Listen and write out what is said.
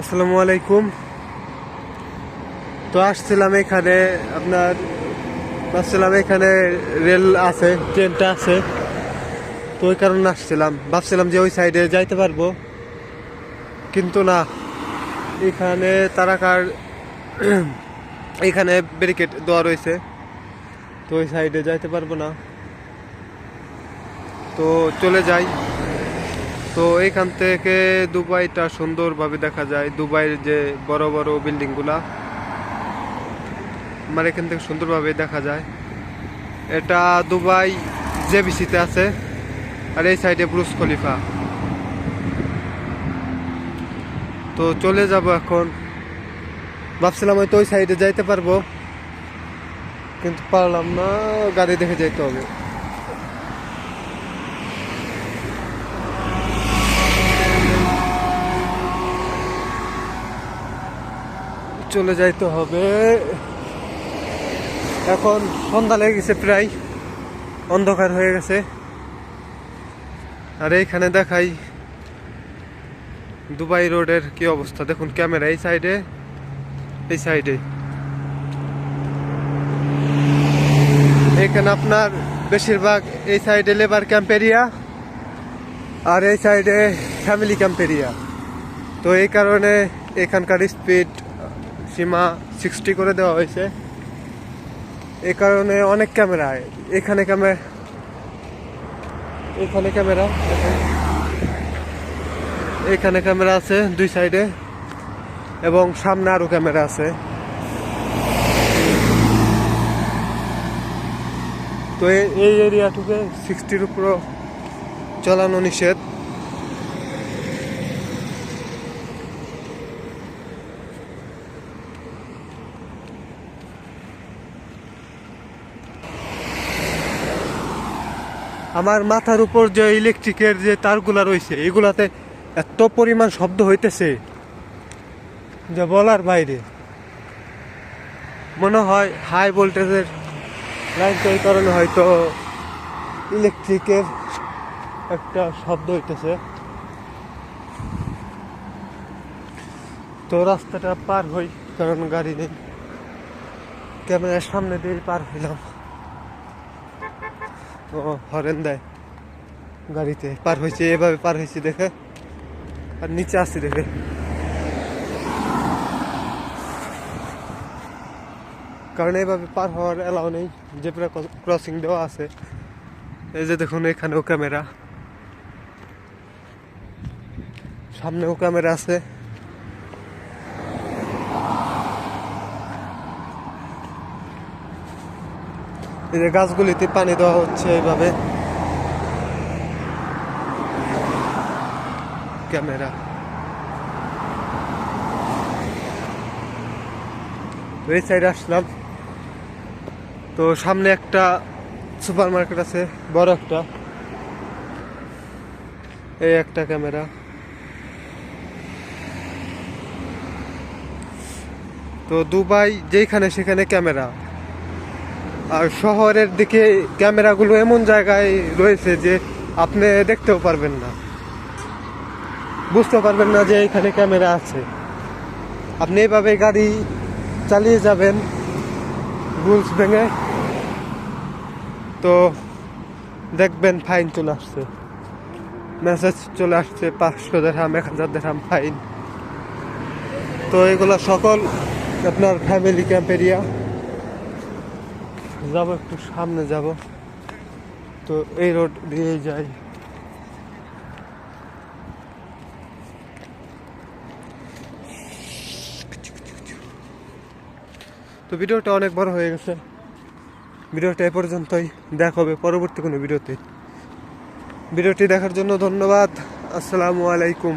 আসসালামু আলাইকুম। তো আসছিলাম এখানে আপনার, ভাবছিলাম এখানে রেল আছে, ট্রেনটা আছে। তো ওই কারণে আসছিলাম। ভাবছিলাম যে ওই সাইডে যাইতে পারব। কিন্তু না, এখানে তারাকার, এখানে ব্যারিকেড দেওয়া রয়েছে। তো ওই সাইডে যাইতে পারব না। তো চলে যাই। তো এখান থেকে দুবাইটা সুন্দরভাবে দেখা যায়। দুবাইয়ের যে বড় বড় বিল্ডিংগুলা আমার এখান থেকে সুন্দরভাবে দেখা যায়। এটা দুবাই জেবিসিতে আছে, আর এই সাইডে ব্রুস খলিফা। তো চলে যাব এখন। ভাবছিলাম হয়তো ওই সাইডে যাইতে পারব, কিন্তু পারলাম না, গাড়ি দেখে যাইতে হবে। চলে যাইতে হবে। এখন সন্ধ্যা লেগে গেছে প্রায়, অন্ধকার হয়ে গেছে। আর এইখানে দেখাই দুবাই রোডের কি অবস্থা। দেখুন ক্যামেরা এই সাইডে এই সাইডে। এখানে আপনার বেশিরভাগ এই সাইডে লেবার ক্যাম্প এরিয়া আর এই সাইডে ফ্যামিলি ক্যাম্প এরিয়া। তো এই কারণে এখানকার স্পিড সীমা সিক্সটি করে দেওয়া হয়েছে। এই কারণে অনেক ক্যামেরা, এখানে ক্যামেরা এখানে ক্যামেরা এখানে ক্যামেরা আছে দুই সাইডে, এবং সামনে আরও ক্যামেরা আছে। তো এ- এই এরিয়াটুকে সিক্সটির উপর চালানো নিষেধ। আমার মাথার উপর যে ইলেকট্রিকের যে তারগুলা রয়েছে, এগুলাতে এত পরিমাণ শব্দ হইতেছে যে বলার বাইরে। মনে হয় হাই ভোল্টেজের লাইন তো এই কারণে হয়তো ইলেকট্রিকের একটা শব্দ হইতেছে। তো রাস্তাটা পার হই, কারণ গাড়ি নেই। ক্যামেরার সামনে দিয়ে পার হইলাম। ও, হরেন দেয় গাড়িতে পার হয়েছে, এভাবে পার হয়েছে, দেখে। আর নিচে আসছি দেখে। কারণ এভাবে পার হওয়ার এলাও নেই, জেব্রা ক্রসিং দেওয়া আছে। এই যে দেখুন, এখানেও ক্যামেরা। সামনেও ক্যামেরা আছে। গাছগুলিতে পানি দেওয়া হচ্ছে এইভাবে। ক্যামেরা। এই সাইডে আসলাম। তো সামনে একটা সুপার মার্কেট আছে, বড় একটা। এই একটা ক্যামেরা। তো দুবাই যেখানে সেখানে ক্যামেরা। আর শহরের দিকে ক্যামেরাগুলো এমন জায়গায় রয়েছে যে আপনি দেখতেও পারবেন না। বুঝতে পারবেন না যে এখানে ক্যামেরা আছে। আপনি এইভাবে গাড়ি চালিয়ে যাবেন, রুলস ভেঙে, তো দেখবেন ফাইন চলে আসছে। মেসেজ চলে আসছে, পাঁচশো দেড়হাম এক হাজার দেড়হাম ফাইন তো এগুলো সকল আপনার ফ্যামিলি ক্যাম্প এরিয়া যাব, একটু সামনে যাব। তো এই রোড দিয়ে যাই। তো ভিডিওটা অনেক বড় হয়ে গেছে। ভিডিওটা এ পর্যন্তই। দেখা হবে পরবর্তী কোনো ভিডিওতে। ভিডিওটি দেখার জন্য ধন্যবাদ। আসসালামু আলাইকুম।